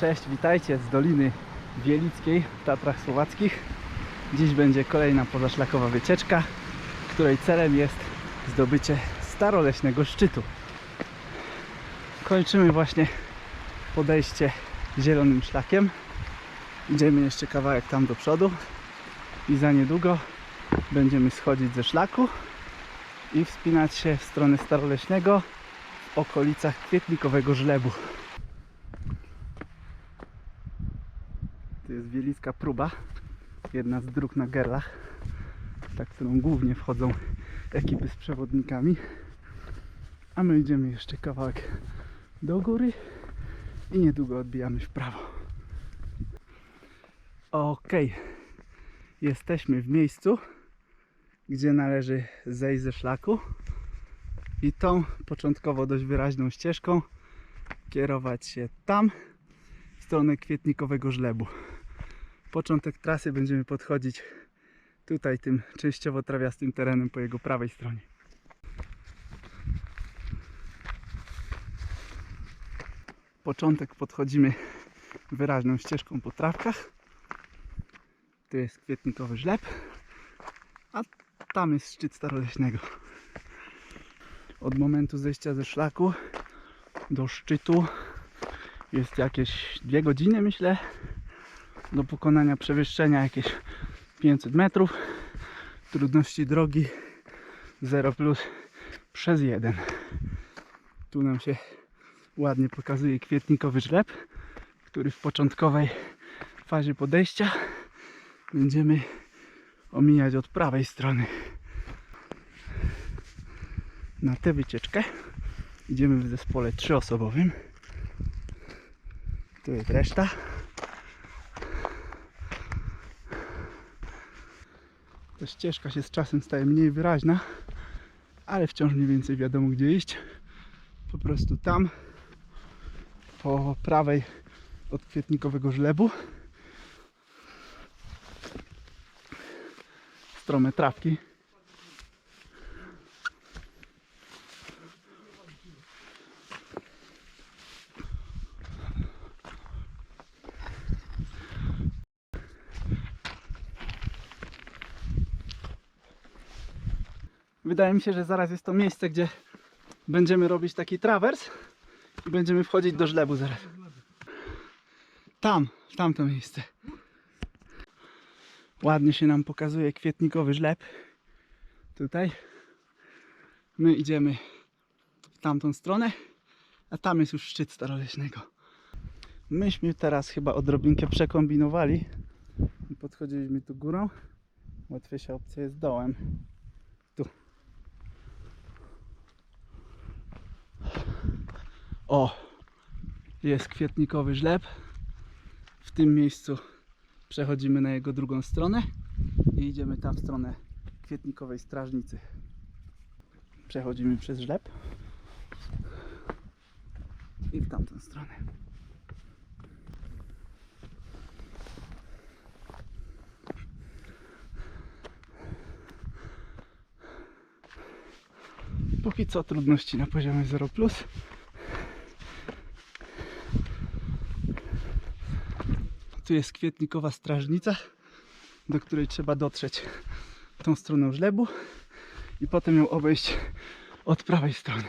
Cześć, witajcie z Doliny Wielickiej w Tatrach Słowackich. Dziś będzie kolejna pozaszlakowa wycieczka, której celem jest zdobycie staroleśnego szczytu. Kończymy właśnie podejście zielonym szlakiem. Idziemy jeszcze kawałek tam do przodu i za niedługo będziemy schodzić ze szlaku i wspinać się w stronę staroleśnego w okolicach kwietnikowego żlebu. Jest wielicka próba, jedna z dróg na Gerlach, ta, którą głównie wchodzą ekipy z przewodnikami. A my idziemy jeszcze kawałek do góry i niedługo odbijamy w prawo. Okej, jesteśmy w miejscu, gdzie należy zejść ze szlaku i tą początkowo dość wyraźną ścieżką kierować się tam, w stronę kwietnikowego żlebu. Początek trasy będziemy podchodzić tutaj tym częściowo trawiastym terenem po jego prawej stronie. Początek podchodzimy wyraźną ścieżką po trawkach. Tu jest kwietnikowy żleb, a tam jest szczyt staroleśnego. Od momentu zejścia ze szlaku do szczytu jest jakieś dwie godziny myślę do pokonania przewyższenia jakieś 500 metrów. Trudności drogi 0 plus przez 1 tu nam się ładnie pokazuje kwietnikowy żleb który w początkowej fazie podejścia będziemy omijać od prawej strony. Na tę wycieczkę idziemy w zespole trzyosobowym. Tu jest reszta ścieżka się z czasem staje mniej wyraźna, ale wciąż mniej więcej wiadomo gdzie iść. Po prostu tam, po prawej od kwietnikowego żlebu. Strome trawki. Wydaje mi się, że zaraz jest to miejsce, gdzie będziemy robić taki trawers i będziemy wchodzić do żlebu zaraz. Tam, w tamto miejsce. Ładnie się nam pokazuje kwietnikowy żleb. Tutaj. My idziemy w tamtą stronę, a tam jest już szczyt staroleśnego. Myśmy teraz chyba odrobinkę przekombinowali i podchodziliśmy tu górą. Łatwiejsza opcja jest dołem. O, jest kwietnikowy żleb. W tym miejscu przechodzimy na jego drugą stronę i idziemy tam w stronę kwietnikowej strażnicy. Przechodzimy przez żleb i w tamtą stronę. Póki co trudności na poziomie 0 Tu jest kwietnikowa strażnica, do której trzeba dotrzeć tą stroną żlebu i potem ją obejść od prawej strony.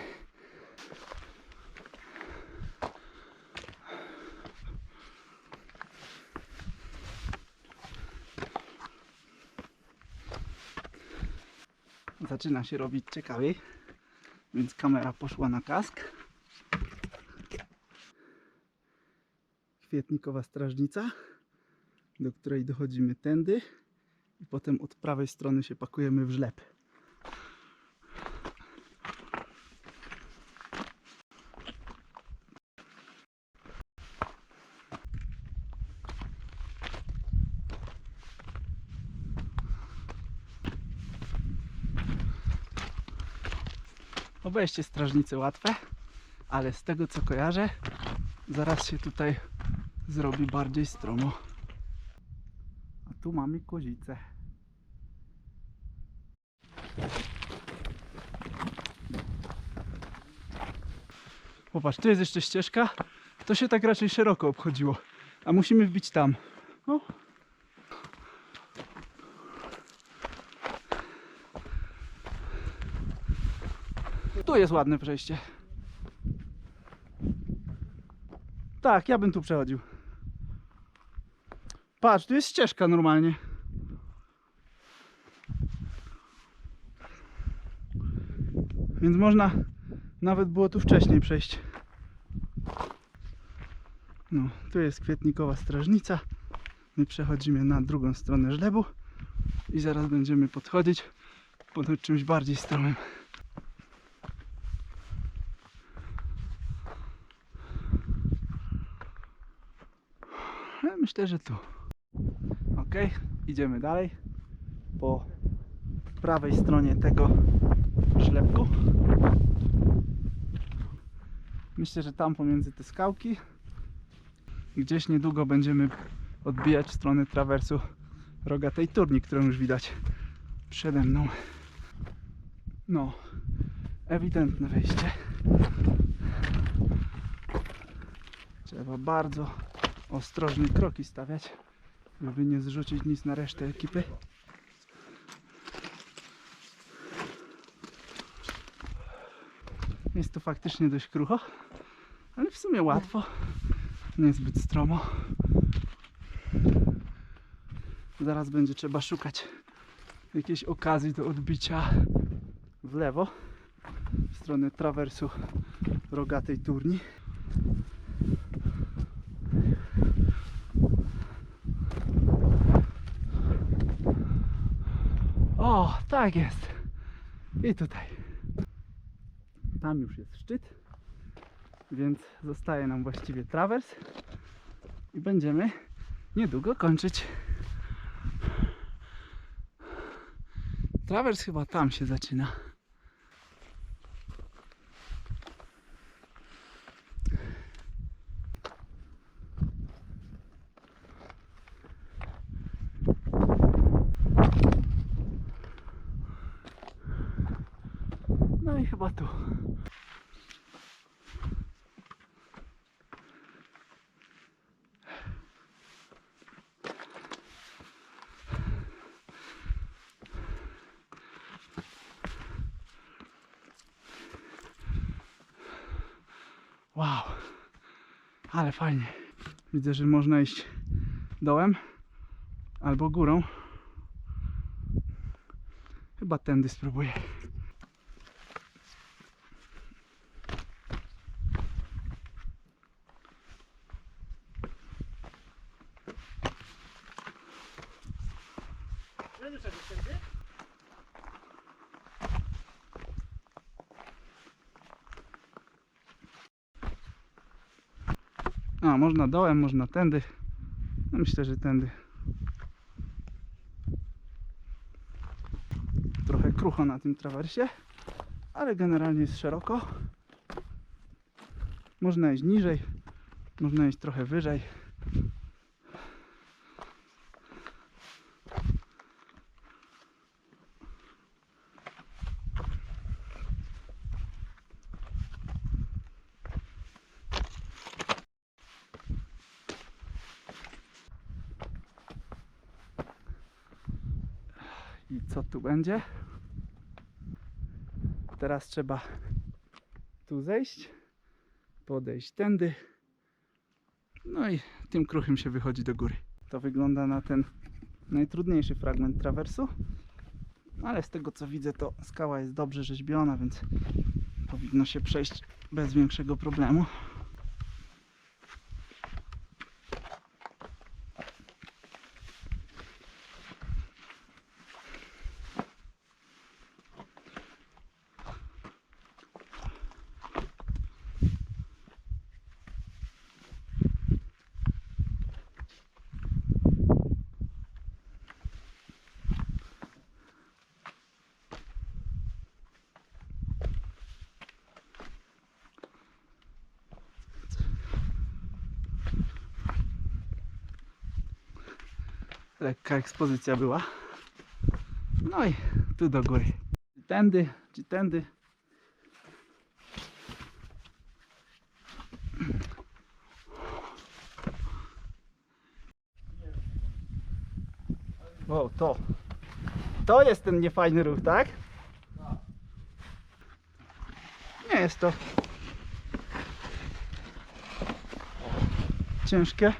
Zaczyna się robić ciekawiej, więc kamera poszła na kask. kwietnikowa strażnica, do której dochodzimy tędy i potem od prawej strony się pakujemy w żleb. Obejście strażnicy łatwe, ale z tego co kojarzę, zaraz się tutaj zrobi bardziej stromo. Tu mamy kozicę. Popatrz, tu jest jeszcze ścieżka, To się tak raczej szeroko obchodziło. A musimy wbić tam. Tu jest ładne przejście. Tak, ja bym tu przechodził. Patrz, tu jest ścieżka normalnie. Więc można nawet było tu wcześniej przejść. No, tu jest kwietnikowa strażnica. My przechodzimy na drugą stronę żlebu i zaraz będziemy podchodzić pod czymś bardziej stromym. Ale myślę, że tu. Ok, idziemy dalej po prawej stronie tego żlebku. Myślę, że tam pomiędzy te skałki gdzieś niedługo będziemy odbijać w stronę trawersu rogatej turni, którą już widać przede mną. No, ewidentne wejście. Trzeba bardzo ostrożnie kroki stawiać, żeby nie zrzucić nic na resztę ekipy. Jest to faktycznie dość krucho, ale w sumie łatwo, niezbyt stromo. Zaraz będzie trzeba szukać jakiejś okazji do odbicia w lewo w stronę trawersu rogatej turni. O, tak jest. I tutaj. Tam już jest szczyt, więc zostaje nam właściwie trawers i będziemy niedługo kończyć. Trawers chyba tam się zaczyna. No i chyba tu. Wow, ale fajnie. Widzę, że można iść dołem albo górą. Chyba tędy spróbuję. A, można dołem, można tędy. No myślę, że tędy. Trochę krucho na tym trawersie, ale generalnie jest szeroko. Można iść niżej, można iść trochę wyżej. I co tu będzie? Teraz trzeba tu zejść, podejść tędy. No i tym kruchym się wychodzi do góry. To wygląda na ten najtrudniejszy fragment trawersu. Ale z tego co widzę, to skała jest dobrze rzeźbiona, więc powinno się przejść bez większego problemu. lekka ekspozycja była. No i tu do góry. Czy tędy, czy tędy. Wow, to. To jest ten niefajny ruch, tak? Nie jest to ciężkie.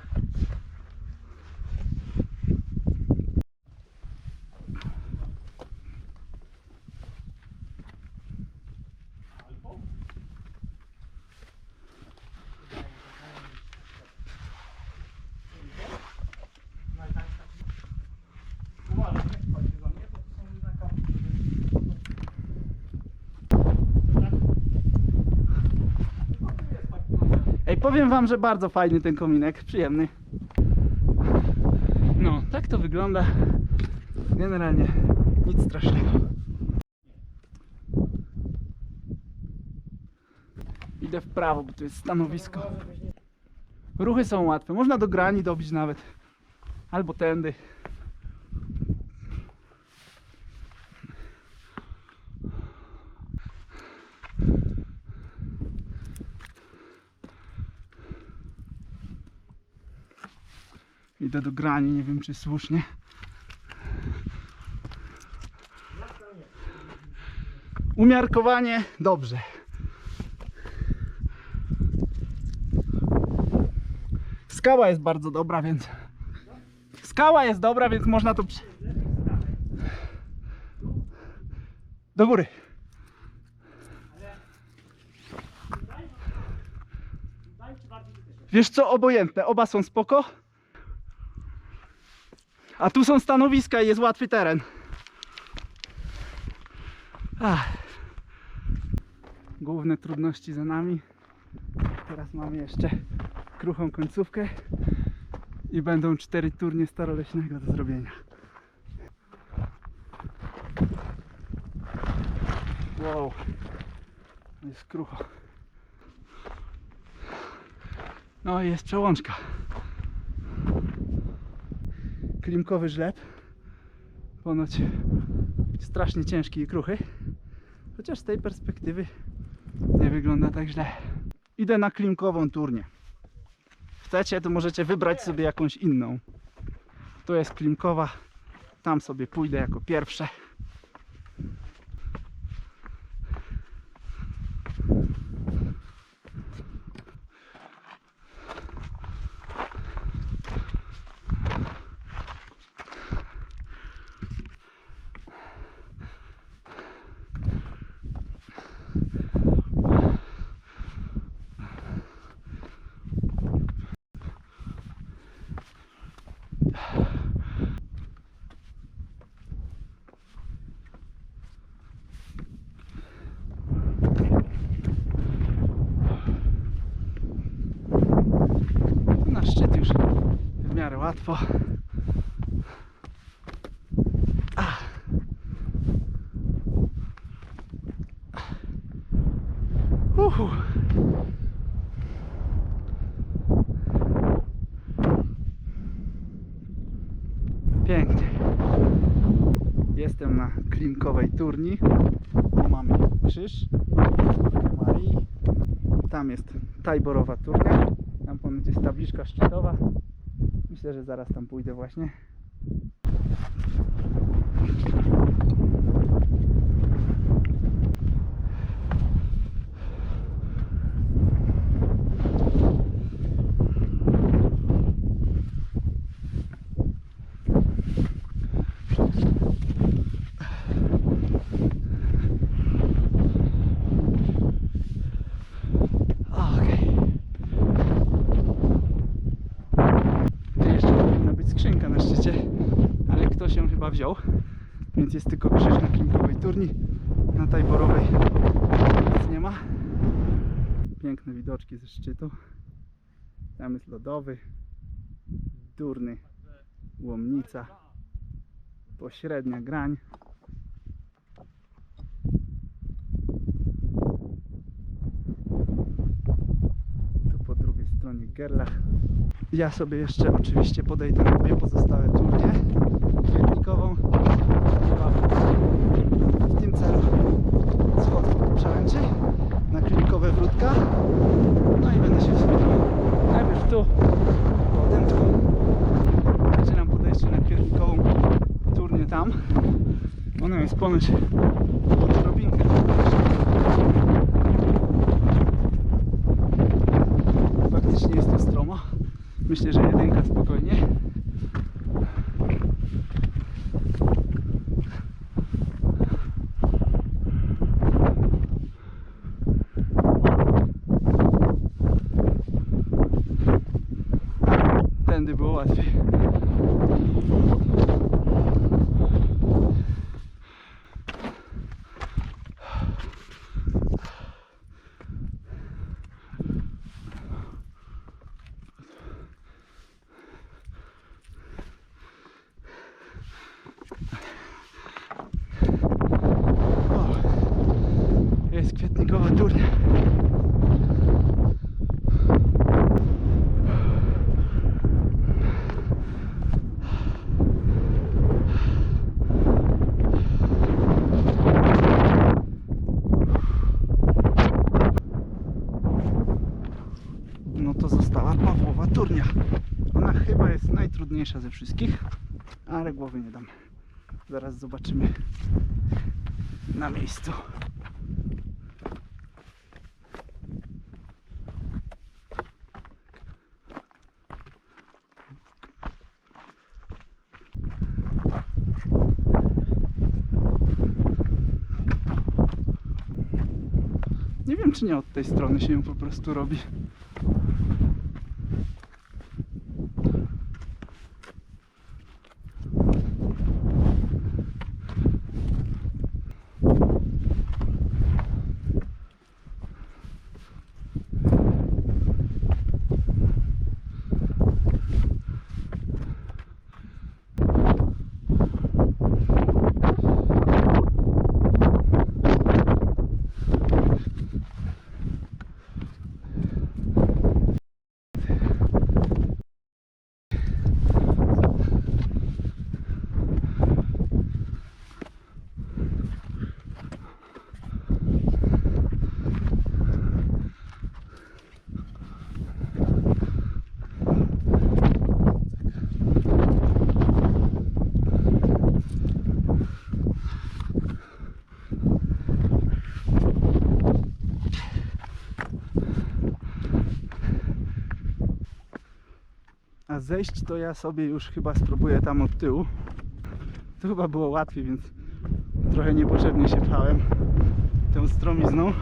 Powiem wam, że bardzo fajny ten kominek, przyjemny. No, tak to wygląda. Generalnie nic strasznego. Idę w prawo, bo tu jest stanowisko. Ruchy są łatwe. Można do grani dobić nawet. Albo tędy. Idę do grani, nie wiem czy słusznie. Umiarkowanie dobrze. Skała jest bardzo dobra, więc. Skała jest dobra, więc można to. Do góry. Wiesz co, obojętne. Oba są spoko. A tu są stanowiska i jest łatwy teren. Ach. Główne trudności za nami. Teraz mamy jeszcze kruchą końcówkę i będą cztery turnie staroleśnego do zrobienia. Wow, jest krucho. No i jest przełączka klimkowy żleb. Ponoć strasznie ciężki i kruchy. Chociaż z tej perspektywy nie wygląda tak źle. Idę na klimkową turnię. Chcecie, to możecie wybrać sobie jakąś inną. Tu jest klimkowa. Tam sobie pójdę jako pierwsze. Na szczyt już w miarę łatwo. Uhu. Pięknie. Jestem na klimkowej turni. Tu mamy krzyż Marii. Tam jest tajborowa turnia. Tam jest tabliczka szczytowa. Że zaraz tam pójdę właśnie. Okej. Tu jeszcze powinna być skrzynka na szczycie, ale ktoś ją chyba wziął. Więc jest tylko na klimkowej turni. Na tajborowej nic nie ma. Piękne widoczki ze szczytu. Tam jest lodowy, durny, łomnica, pośrednia grań. Tu po drugiej stronie Gerlach. Ja sobie jeszcze oczywiście podejdę na dwie pozostałe turnie. Kwietnikową i w tym celu schodzę po przełęczy na wrótka. No i będę się wspinał. Najpierw tu, potem tu. Zaczynam podejście na kiernikową tam. Ona jest ponoć pod drobinkę. Faktycznie jest to stromo. Myślę, że jedynka spokojnie. Tędy było łatwiej. O, jest kwietnikowa turnia. To została Pawłowa turnia. Ona chyba jest najtrudniejsza ze wszystkich, ale głowy nie dam. Zaraz zobaczymy na miejscu. Nie wiem, czy nie od tej strony się ją po prostu robi. Zejść to ja sobie już chyba spróbuję tam od tyłu. To chyba było łatwiej, więc trochę niepotrzebnie się pchałem tą stromizną.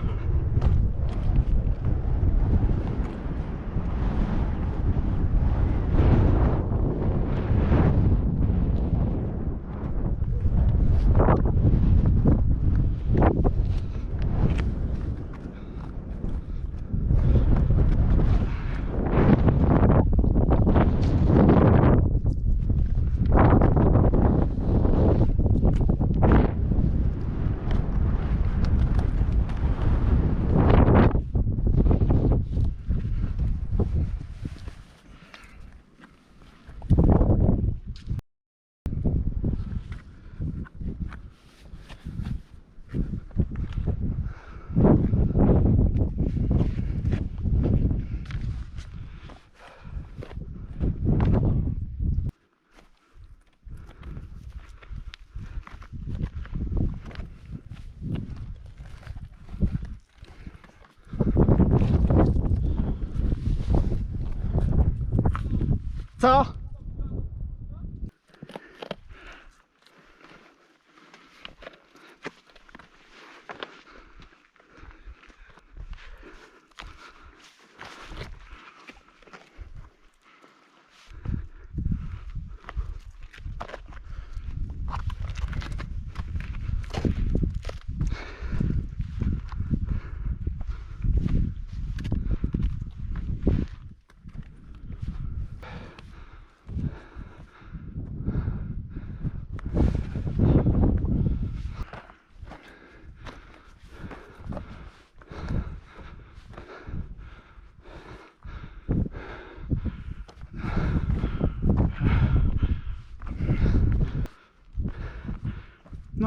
Co?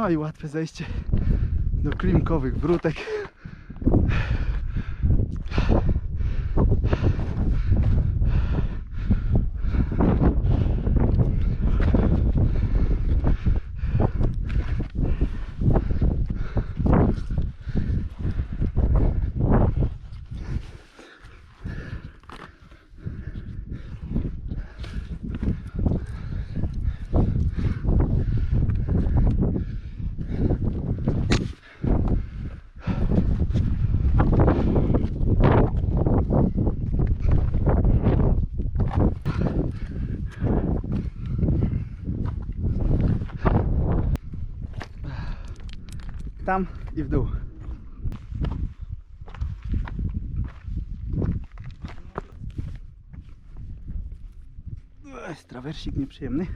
No i łatwe zejście do klimkowych brutek. tam i w dół. Trawersik nieprzyjemny.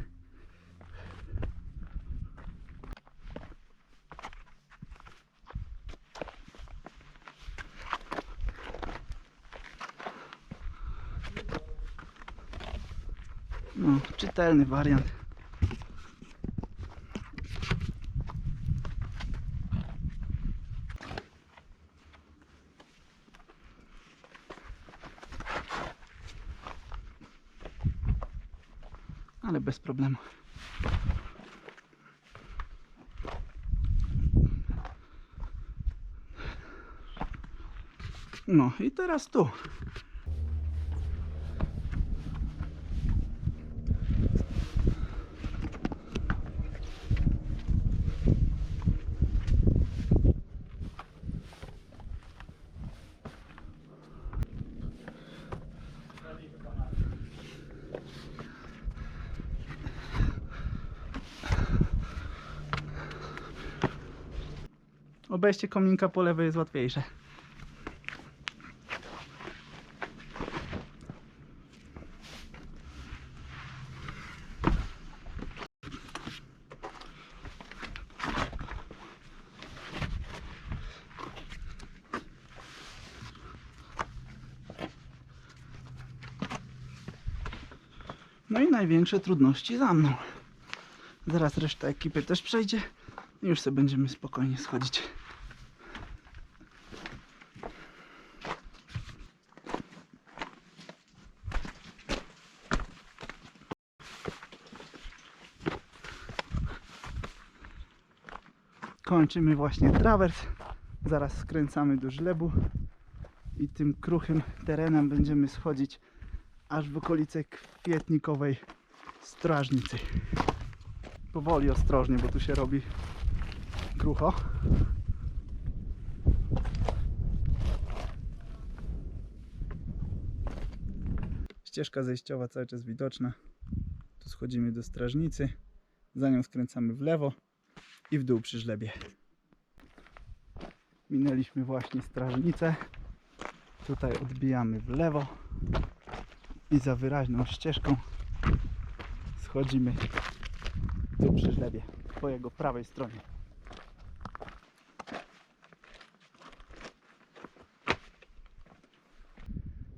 No, czytelny wariant. Ale bez problemu. No i teraz tu. Obejście kominka po lewej jest łatwiejsze. No i największe trudności za mną. Zaraz reszta ekipy też przejdzie i już sobie będziemy spokojnie schodzić. Kończymy właśnie trawers. Zaraz skręcamy do żlebu i tym kruchym terenem będziemy schodzić aż w okolice kwietnikowej strażnicy. Powoli, ostrożnie, bo tu się robi krucho. Ścieżka zejściowa cały czas widoczna. Tu schodzimy do strażnicy, za nią skręcamy w lewo i w dół przy żlebie. Minęliśmy właśnie strażnicę. Tutaj odbijamy w lewo i za wyraźną ścieżką schodzimy tu przy żlebie po jego prawej stronie.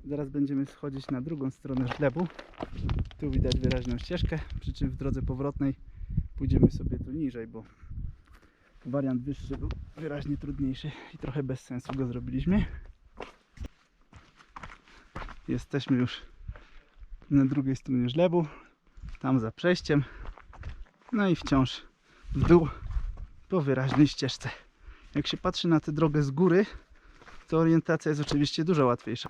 Zaraz będziemy schodzić na drugą stronę żlebu. Tu widać wyraźną ścieżkę, przy czym w drodze powrotnej pójdziemy sobie tu niżej, bo wariant wyższy był wyraźnie trudniejszy i trochę bez sensu go zrobiliśmy. Jesteśmy już na drugiej stronie żlebu, tam za przejściem. No i wciąż w dół po wyraźnej ścieżce. Jak się patrzy na tę drogę z góry, to orientacja jest oczywiście dużo łatwiejsza.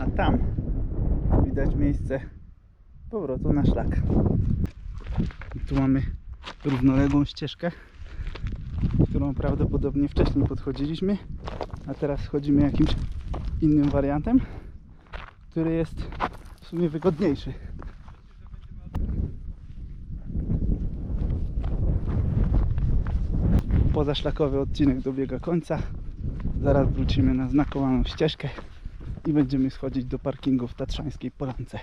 A tam widać miejsce powrotu na szlak. I tu mamy równoległą ścieżkę, którą prawdopodobnie wcześniej podchodziliśmy, a teraz chodzimy jakimś innym wariantem, który jest w sumie wygodniejszy. Pozaszlakowy odcinek dobiega końca. Zaraz wrócimy na znakowaną ścieżkę i będziemy schodzić do parkingu w Tatrzańskiej Polance.